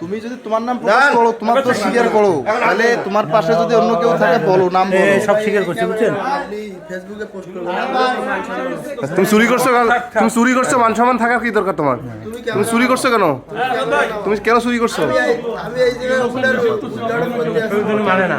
তুমি যদি তোমার নাম প্রকাশ করো তোমার তো স্বীকার করো। তাহলে তোমার পাশে যদি অন্য কেউ থাকে বলো নাম বলো। সব স্বীকার করছি বুঝছেন? ফেসবুকে পোস্ট তুমি চুরি করছ কেন? তুমি চুরি করছ মান সম্মান থাকার কি দরকার তোমার? তুমি চুরি করছ কেন? তুমি কেন চুরি করছ? আমি এই। মানে না।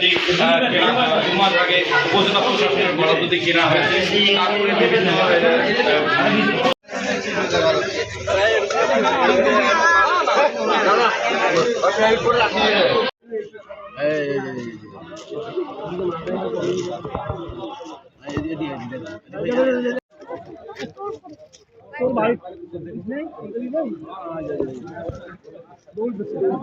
হ্যান্ডবক্স দু মাস আগে উপজেলা প্রশাসনের বরাদ্দ দিয়ে কেনা হয়েছে। তারপরে বিভিন্ন আহ,